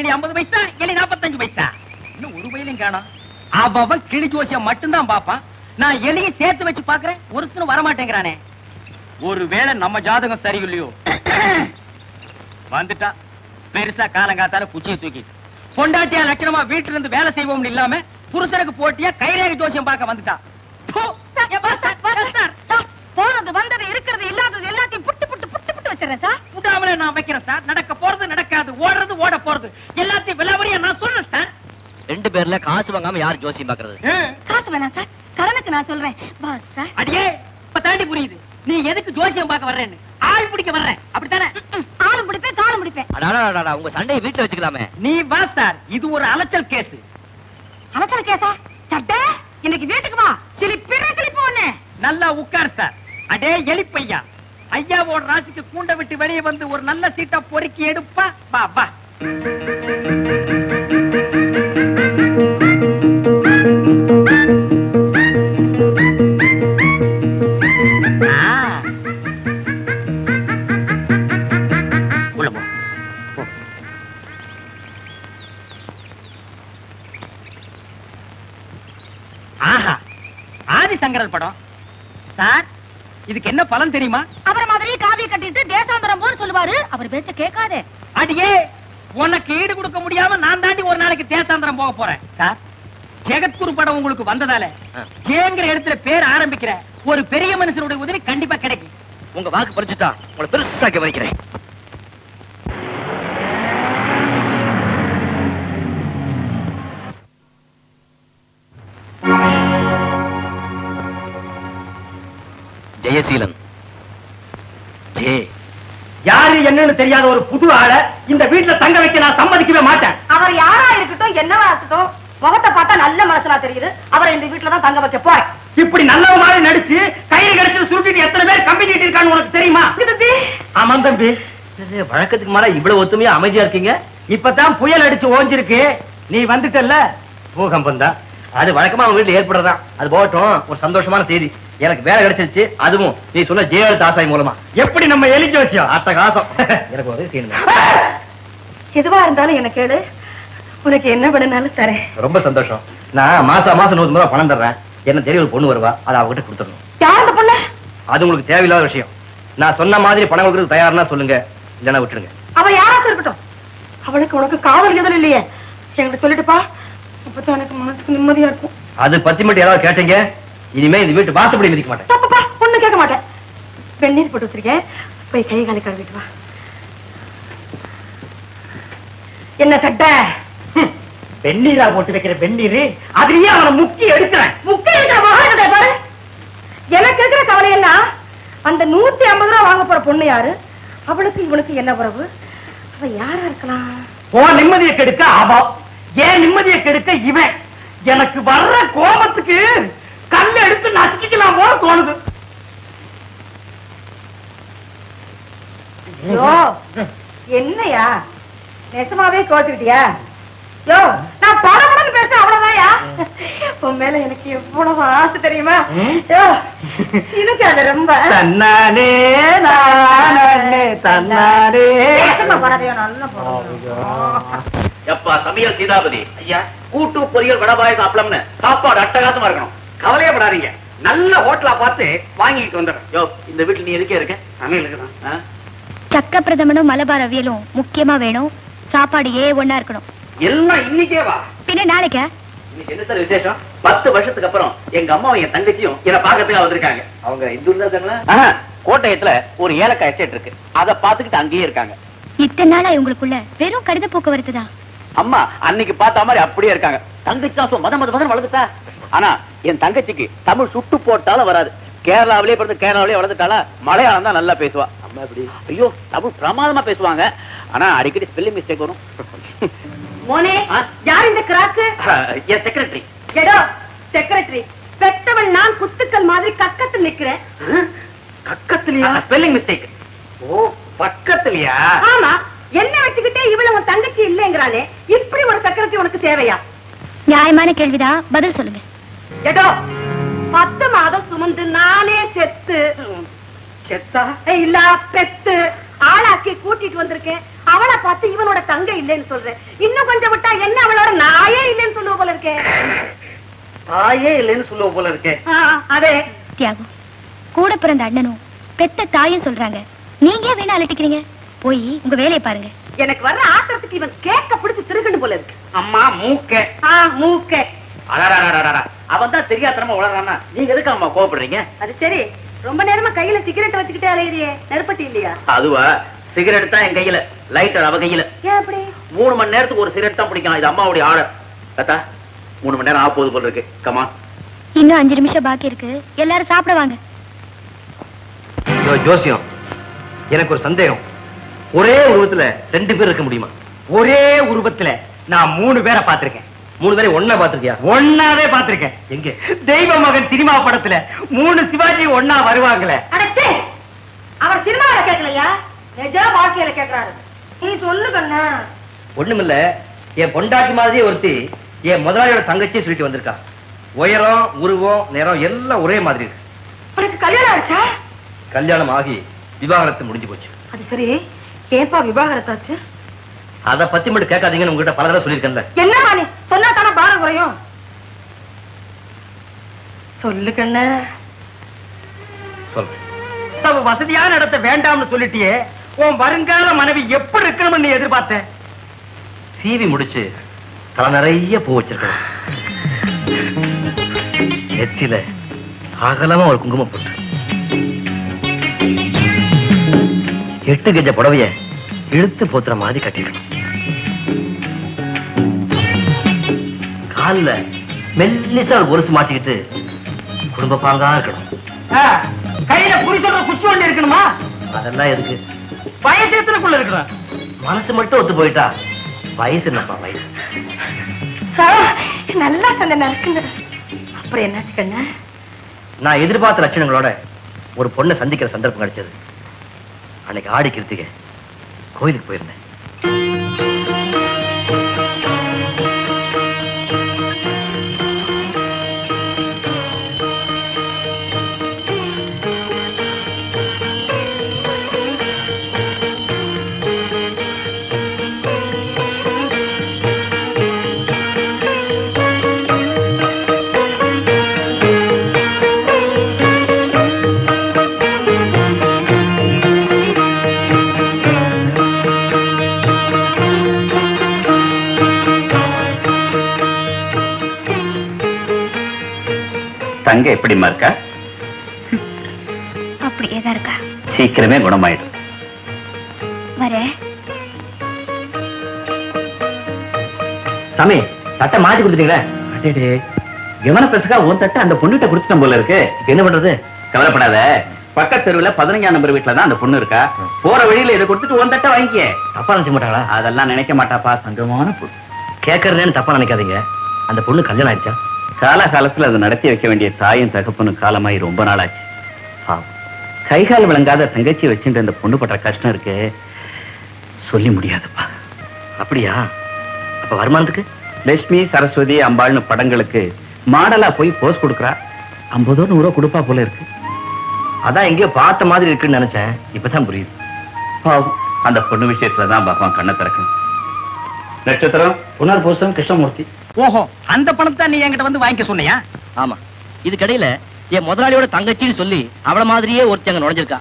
கிளி ஐம்பது பைசா கிளி நாற்பத்தஞ்சு பைசா இன்னும் ஒரு பையிலும் காணும் அவன் கிளி ஜோசியம் மட்டும்தான் பாப்பான் நான் எலியை சேர்த்து வச்சு பாக்குறேன் ஒருத்தனும் வரமாட்டேங்கிறானே ஒருவேளை நம்ம ஜாதகம் சரியில்லையோ வந்துட்டான் பெருசா காலங்காத்தால குச்சியை தூக்கி பொண்டாட்டியா லட்சணமா வீட்டுல இருந்து வேலை செய்வோம்னு இல்லாம புருஷனுக்கு போட்டியா கைரேக ஜோசியம் பார்க்க வந்துட்டான் போனது வந்தது இருக்கிறது இல்லாதது எல்லாத்தையும் புட்டு புட்டு புட்டு புட்டு வச்சிடறேன் சார் விடாமலே நான் வைக்கிறேன் சார். நடக்க போறது நடக்காது. ஓடுறது ஓட போறது. எல்லாத்தையும் விலாவரியா நான் சொல்றேன் சார். ரெண்டு பேர்ல காசு வாங்காம யார் ஜோசியம் பாக்குறது காசு வேணாம் சார். கடனுக்கு நான் சொல்றேன். வா சார். அடியே இப்ப தாண்டி புரியுது. நீ எதுக்கு ஜோசியம் பார்க்க வர்றேன்னு? ஆள் பிடிக்க வர்றேன். அப்படித்தானே? ஆளும் பிடிப்பேன் காலும் பிடிப்பேன். அடாடா, உங்க சண்டையை வீட்டுல வச்சுக்கலாமே. நீ வா சார். இது ஒரு அலைச்சல் கேஸ். அலசல் கேசா சட்டை? இன்னைக்கு வீட்டுக்கு வா. சிலிப்பிற சிலிப்பு ஒண்ணு. நல்லா உட்கார் சார். அடே எலிப்பையா ஐயாவோட ராசிக்கு கூண்ட விட்டு வெளியே வந்து ஒரு நல்ல சீட்டா பொறுக்கி எடுப்பா. பா பா இதுக்கு என்ன பலன் தெரியுமா? அவர மாதிரி காவிய கட்டிட்டு தேசாந்தரம் போன்னு சொல்லுவாரு. அவர் பேச்ச கேட்காதே. அடியே உனக்கு ஈடு கொடுக்க முடியாம நான் தாண்டி ஒரு நாளைக்கு தேசாந்திரம் போக போறேன். சார்? ஜெகத்குரு படம் உங்களுக்கு வந்ததால ஆ. ஜெயங்கிற இடத்துல பேர் ஆரம்பிக்கிற ஒரு பெரிய மனுஷனுடைய உதவி கண்டிப்பா கிடைக்கும். உங்க வாக்கு பறிச்சுட்டா உங்களை பெருசாக்கி வைக்கிறேன் ஜெயசீலன் ஜே. யாரு என்னன்னு தெரியாத ஒரு புது ஆளை இந்த வீட்டுல தங்க வைக்க நான் சம்மதிக்கவே மாட்டேன். அவர் யாரா இருக்கட்டும் என்னவா இருக்கட்டும் முகத்தை பார்த்தா நல்ல மனசனா தெரியுது. அவரை இந்த வீட்டுல தான் தங்க வைக்க போறேன். இப்படி நல்ல மாதிரி நடிச்சு கையில கிடைச்சு சுருட்டிட்டு எத்தனை பேர் கம்பி நீட்டி இருக்கான்னு உனக்கு தெரியுமா? ஆமாம் தம்பி. வழக்கத்துக்கு மேல இவ்வளவு ஒத்துமையா அமைதியா இருக்கீங்க? இப்பதான் புயல் அடிச்சு ஓஞ்சிருக்கு. நீ வந்துட்டல்ல? பூகம்பம் தான். அது வழக்கமா அவங்க வீட்டுல ஏற்படுறதான் அது போகட்டும். ஒரு சந்தோஷமான செய்தி. எனக்கு வேலை கிடைச்சிருச்சு அதுவும் நீ சொன்ன ஜெயலலிதா ஆசாய் மூலமா. எப்படி நம்ம எலி ஜோசியம் அத்த காசம். எனக்கு உதவி செய்யணும்? எதுவா இருந்தாலும் எனக்கு கேளு. உனக்கு என்ன வேணும்னாலும் தரேன். ரொம்ப சந்தோஷம். நான் மாசம் மாசம் நூறு ரூபாய் பணம் தர்றேன். என்ன தெரிய ஒரு பொண்ணு வருவா அதை அவகிட்ட கொடுத்துடணும். யார் அந்த பொண்ணு? அது உங்களுக்கு தேவையில்லாத விஷயம். நான் சொன்ன மாதிரி பணம் கொடுக்கறது தயார்னா சொல்லுங்க இல்லைன்னா விட்டுருங்க அவ யாராச்சும் இருக்கட்டும். அவளுக்கு உனக்கு காதல் எதுவும் இல்லையே. என்கிட்ட சொல்லிட்டுப்பா. அப்பதான் எனக்கு மனசுக்கு நிம்மதியா இருக்கும். அது பத்தி மட்டும் யாராவது கேட்டீங்க? இனிமே இந்த வீட்டு வாசப்படி மிதிக்க மாட்டேன். தப்புப்பா ஒண்ணு கேட்க மாட்டேன். வெந்நீர் போட்டு வச்சிருக்கேன். போய் கை காலை கழுவிட்டு வா. என்ன சட்டை? வெந்நீரா போட்டு வைக்கிற வெந்நீர் அதுலயே அவனை முக்கி எடுக்கிறேன். முக்கிய இருக்கிற மகான்கிட்ட பாரு. எனக்கு இருக்கிற கவலை எல்லாம் அந்த நூத்தி ஐம்பது ரூபா வாங்க போற பொண்ணு யாரு? அவளுக்கு இவனுக்கு என்ன உறவு? அவ யாரா இருக்கலாம்? உன் நிம்மதியை கெடுக்க அவன் ஏன் நிம்மதியை கெடுக்க இவன்? எனக்கு வர்ற கோபத்துக்கு கல்ல எடுத்து நசுக்கிக்கலாம் போல தோணுது. யோ என்னையா? நெசமாவே கோச்சுக்கிட்டியா யோ நான் படபடன்னு பேச அவ்வளவுதான்யா? உன் மேல எனக்கு எவ்வளவு ஆசை தெரியுமா? எனக்கு அது ரொம்ப தன்னானே நானே தன்னானே எப்பா சமையல் சீதாபதி. ஐயா. கூட்டு பொரியல் வடபாயசம் அப்பளம்னு. சாப்பாடு அட்டகாசமா இருக்கணும். கவலையப்படாதீங்க நல்ல ஹோட்டலா பார்த்து வாங்கிட்டு வந்துடுறேன். யோ இந்த வீட்டுல நீ எதுக்கே இருக்க? சமையலுக்கு தான். ஆ? சக்க பிரதமனும் மலபார் அவியலும் முக்கியமா வேணும். சாப்பாடு ஏ ஒண்ணா இருக்கணும். எல்லாம் இன்னைக்கே வா. பின்ன நாளைக்கா? இன்னைக்கு என்ன சார் விசேஷம்? பத்து வருஷத்துக்கு அப்புறம் எங்க அம்மாவும் என் தங்கச்சியும் என்ன பாக்கிறதுக்காக வந்திருக்காங்க. அவங்க இந்து கோட்டயத்துல ஒரு ஏலக்காய் எஸ்டேட் இருக்கு. அத பாத்துக்கிட்டு அங்கேயே இருக்காங்க. இத்தனை நாளா இவங்களுக்குள்ள வெறும் கடித போக்குவரத்து தான் அம்மா அன்னைக்கு பார்த்த மாதிரி அப்படியே இருக்காங்க. தங்கச்சி தான் மத மத மதம் வளர்ந்துட்டா ஆனா என் தங்கச்சிக்கு தமிழ் சுட்டு போட்டாலும் வராது. கேரளாவிலே பிறந்து கேரளாவிலே வளர்ந்துட்டாளா? மலையாளம் தான் நல்லா பேசுவா. ஐயோ தமிழ் பிரமாதமா பேசுவாங்க. ஆனா அடிக்கடி ஸ்பெல்லிங் மிஸ்டேக் வரும். மோனே? யார் இந்த கிராக்கு என் செக்ரட்டரி எடோ செக்ரட்டரி பெத்தவன் நான் குத்துக்கள் மாதிரி கக்கத்தில் நிக்கிறேன் பக்கத்துலயா ஸ்பெல்லிங் மிஸ்டேக் ஓ பக்கத்துலயா? ஆமா என்ன வச்சுக்கிட்டே இவள உன் தங்கச்சி இல்லைங்கிறானே இப்படி ஒரு செக்ரட்டரி உனக்கு தேவையா? நியாயமான கேள்விதான். பதில் சொல்லுங்க. எடோ பத்து மாதம் சுமந்து நானே செத்து. செத்தா? இல்ல பெத்து. ஆளாக்கி கூட்டிட்டு வந்திருக்கேன். அவளை பார்த்து இவனோட தங்க இல்லைன்னு சொல்றேன். இன்னும் கொஞ்சம் விட்டா என்ன அவளோட நாயே இல்லைன்னு சொல்லுவ போல இருக்கே. தாயே இல்லைன்னு சொல்லுவ போல இருக்கே. ஆ, அதே. தியாகம் கூட பிறந்த அண்ணனும் பெத்த தாயும் சொல்றாங்க. நீங்க வீணா அலட்டிக்கிறீங்க? போய் உங்க வேலையை பாருங்க. எனக்கு வர்ற ஆத்திரத்துக்கு இவன் கேக்க பிடிச்சு திருக்கணும் போல இருக்கு. அம்மா மூக்க. ஆ மூக்க அவன் தான் தெரியாதனமா வளர்றானா நீங்க எதுக்கு அம்மா கோவப்படுறீங்க? அது சரி. ரொம்ப நேரமா கையில சிகரெட் வச்சுக்கிட்டே அலையிறியே. நெருப்பட்டி இல்லையா? அதுவா. சிகரெட் தான் என் கையில. லைட்டர் அவ கையில. ஏன் அப்படி? மூணு மணி நேரத்துக்கு ஒரு சிகரெட் தான் பிடிக்கும். இது அம்மாவுடைய ஆர்டர் தாத்தா மூணு மணி நேரம் ஆக போகுது போல இருக்கு. கமா இன்னும் அஞ்சு நிமிஷம் பாக்கி இருக்கு. எல்லாரும் சாப்பிட வாங்க. ஐயோ, ஜோசியம். எனக்கு ஒரு சந்தேகம். ஒரே உருவத்துல ரெண்டு பேர் இருக்க முடியுமா? ஒரே உருவத்துல நான் மூணு பேரை பார்த்திருக்கேன். மூணு பேரை ஒண்ணா பாத்திருக்கியா ஒன்னாவே பார்த்திருக்கேன். எங்க? தெய்வ மகன் சினிமா படத்துல மூணு சிவாஜி ஒன்னா வருவாங்களே. அடச்சே அவர் சினிமாவில கேட்கலையா? நிஜ வாழ்க்கையில கேக்குறாரு நீ சொல்லு கண்ணா. ஒண்ணுமில்ல. என் பொண்டாட்டி மாதிரியே ஒருத்தி என் முதலாளியோட தங்கச்சியை சொல்லிட்டு வந்திருக்கா. உயரம் உருவம் நிறம் எல்லாம் ஒரே மாதிரி இருக்கு. உனக்கு கல்யாணம் ஆச்சா கல்யாணம் ஆகி விவாகரத்து முடிஞ்சு போச்சு. அது சரி. ஏன்பா விவாகரத்தாச்சு? அத பத்தி மட்டும் கேட்காதீங்கன்னு உங்ககிட்ட பல தடவை சொல்லியிருக்கேன்ல. என்னமா நீ சொன்னா தானே பாரம் குறையும். சொல்லு கண்ணு. சொல்றேன். வசதியான இடத்தை வேண்டாம்னு சொல்லிட்டியே உன் வருங்கால மனைவி எப்படி இருக்கணும்னு நீ எதிர்பார்த்த? சீவி முடிச்சு தலை நிறைய பூ வச்சிருக்கேன். நெத்தியில அகலமா ஒரு குங்குமம் போட்டு எட்டு கெஜ புடவைய இழுத்து போத்துற மாதிரி கட்டிருக்கணும் கால்ல மெல்லிசா ஒரு கொலுசு மாட்டிக்கிட்டு குடும்ப பாங்கா இருக்கணும். கையில குறி சொல்ற குச்சி ஒண்ணு இருக்கணுமா? அதெல்லாம் எதுக்கு? வயசு எத்தனைக்குள்ள இருக்கணும்? மனசு மட்டும் ஒத்து போயிட்டா வயசு என்னப்பா வயசு? நல்லா சொன்ன நறுக்குங்க. அப்புறம் என்னாச்சு கண்ணு? நான் எதிர்பார்த்த லட்சணங்களோட ஒரு பொண்ணை சந்திக்கிற சந்தர்ப்பம் கிடைச்சது. அன்னைக்கு ஆடி கிருத்திகை கோயிலுக்கு போயிருந்தேன். தங்க எப்படிமா இருக்கா? அப்படியே தான் இருக்கா. சீக்கிரமே குணமாயிடும். வரேன் சாமி சட்டை மாத்தி கொடுத்துட்டீங்களே? அடேடே. எவன பெசகா உன் தட்டை அந்த பொண்ணுகிட்ட கொடுத்துட்டோம் போல இருக்கு. என்ன பண்றது? கவலைப்படாத. பக்கத்து தெருவுல பதினஞ்சாம் நம்பர் வீட்டுல தான் அந்த பொண்ணு இருக்கா. போற வழியில இதை கொடுத்துட்டு உன் தட்டை வாங்கிக்க. தப்பா நினைச்ச மாட்டாங்களா அதெல்லாம் நினைக்க மாட்டாப்பா. தங்கமான பொண்ணு. கேட்கறதுன்னு தப்பா நினைக்காதீங்க. அந்த பொண்ணு கல்யாணம் ஆயிடுச்சா? காலகாலத்துல அதை நடத்தி வைக்க வேண்டிய தாயும் தகப்பனும் காலமாயி ரொம்ப நாளாச்சு. பாவம். கை கால் விளங்காத தங்கச்சி வச்சுட்டு அந்த பொண்ணு படுற கஷ்டம் இருக்கு சொல்லி முடியாதுப்பா. அப்படியா? அப்ப வருமானத்துக்கு? லட்சுமி சரஸ்வதி அம்பாள்னு படங்களுக்கு மாடலா போய் போஸ் கொடுக்குறா. ஐம்பதோ நூறுவா கொடுப்பா போல இருக்கு. அதான் எங்கேயோ பார்த்த மாதிரி இருக்குன்னு நினைச்சேன். இப்பதான் புரியுது. பாவம். அந்த பொண்ணு விஷயத்துல தான் பகவான் கண்ணை திறக்கணும். நட்சத்திரம் புனர் பூசம் கிருஷ்ணமூர்த்தி. ஓஹோ அந்த பணத்தை நீ என்கிட்ட வந்து வாங்கிக்க சொன்னியா? ஆமா. இதுக்கடையில என் முதலாளியோட தங்கச்சின்னு சொல்லி அவள மாதிரியே ஒருத்தி அங்க நுழைஞ்சிருக்கா.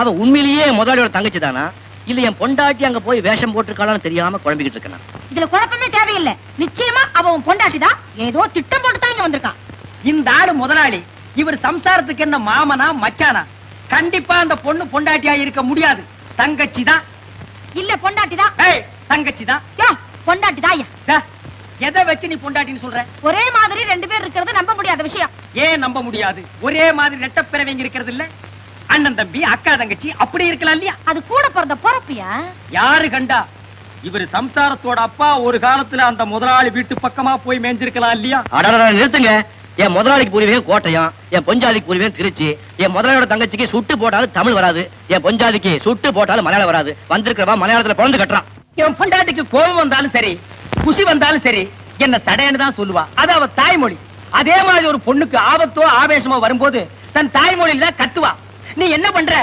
அவ உண்மையிலேயே என் முதலாளியோட தங்கச்சி தானா இல்ல என் பொண்டாட்டி அங்க போய் வேஷம் போட்டிருக்காளான்னு தெரியாம குழம்பிக்கிட்டு இருக்கேன். இதுல குழப்பமே தேவையில்லை. நிச்சயமா அவ உன் பொண்டாட்டிதான் ஏதோ திட்டம் போட்டு தான் இங்க வந்திருக்கான் இந்த ஆளு முதலாளி இவர் சம்சாரத்துக்கு என்ன மாமனா மச்சானா? கண்டிப்பா அந்த பொண்ணு பொண்டாட்டியா இருக்க முடியாது. தங்கச்சி தான் இல்ல பொண்டாட்டிதான். ஏய் தங்கச்சி தான் யோ பொண்டாட்டிதான் ஐயா. டா, எதை வச்சு நீ பொண்டாட்டின்னு சொல்ற? ஒரே மாதிரி ரெண்டு பேர் இருக்கிறது நம்ப முடியாத விஷயம். ஏன் நம்ப முடியாது? ஒரே மாதிரி ரெட்டப்பிறவைங்க இருக்கிறது இல்ல? அண்ணன் தம்பி அக்கா தங்கச்சி அப்படி இருக்கலாம் இல்லையா? அது கூட பிறந்த பொறப்பியா? யாரு கண்டா? இவர் சம்சாரத்தோட அப்பா ஒரு காலத்துல அந்த முதலாளி வீட்டு பக்கமா போய் மேய்ஞ்சிருக்கலாம் இல்லையா? அடடடா, நிறுத்துங்க. என் முதலாளிக்கு புரிவேன் கோட்டயம் என் பொஞ்சாதிக்கு புரிவேன் திருச்சி. என் முதலாளியோட தங்கச்சிக்கு சுட்டு போட்டாலும் தமிழ் வராது. என் பொஞ்சாதிக்கு சுட்டு போட்டாலும் மலையாளம் வராது. வந்திருக்கிறவா மலையாளத்துல பிறந்து கட்டுறான். என் பொண்டாட்டிக்கு கோபம் வந்தாலும் சரி குசி வந்தாலும் சரி என்ன தடைன்னு தான் சொல்லுவா. அது அவ தாய்மொழி. அதே மாதிரி ஒரு பொண்ணுக்கு ஆபத்தோ ஆவேசமோ வரும்போது தன் தாய்மொழியில தான் கத்துவா. நீ என்ன பண்ற?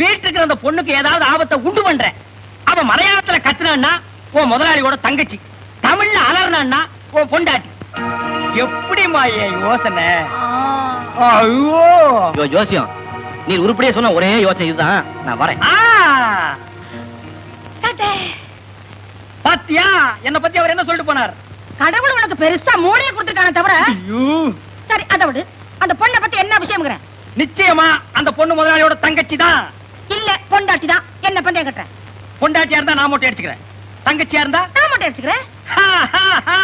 வீட்டுக்கு அந்த பொண்ணுக்கு ஏதாவது ஆபத்தை உண்டு பண்ற. அவன் மலையாளத்துல கத்துனான்னா உன் முதலாளியோட தங்கச்சி. தமிழ்ல அலர்னான்னா உன் பொண்டாட்டி. எப்படிமா என் யோசனை? ஐயோ. ஜோசியம் நீ உருப்படியே சொன்ன ஒரே யோசனை இதுதான். நான் வரேன். பாத்தியா? என்ன பத்தி அவர் என்ன சொல்லிட்டு போனார்? கடவுள் உனக்கு பெருசா மூளையை கொடுத்துருக்கானே தவிர சரி அதை விடு. அந்த பொண்ணை பத்தி என்ன விஷயம்ங்கிறேன். நிச்சயமா அந்த பொண்ணு முதலாளியோட தங்கச்சி தான். இல்ல பொண்டாட்டி தான். என்ன பந்தயம் கட்டுறேன் பொண்டாட்டியா இருந்தா நான் மட்டும் அடிச்சுக்கிறேன். தங்கச்சியா இருந்தா நான் மட்டும் ஹா.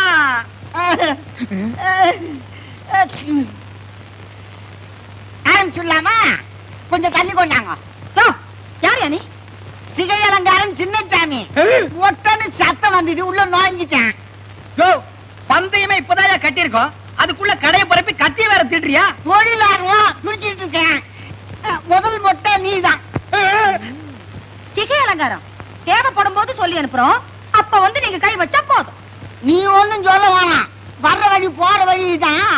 ஆரம்பிச்சுடலாமா கொஞ்சம் தள்ளி கொண்டாங்க யார் யா நீ? சிகை அலங்காரம் சின்னசாமி ஒட்டன்னு சத்தம் வந்தது உள்ள நுழைஞ்சிட்டேன். பந்தயமே இப்பதான் கட்டியிருக்கோம்? அதுக்குள்ள கடையை பரப்பி கத்தி வேற திட்டுறியா? தொழிலாளரும் துடிச்சிட்டு இருக்கேன். முதல் மொட்டை நீதான். சிகை அலங்காரம். தேவைப்படும் போது சொல்லி அனுப்புறோம். அப்ப வந்து நீங்க கை வச்சா போதும். நீ ஒண்ணும் சொல்ல வேணாம். வர்ற வழி போற வழி தான்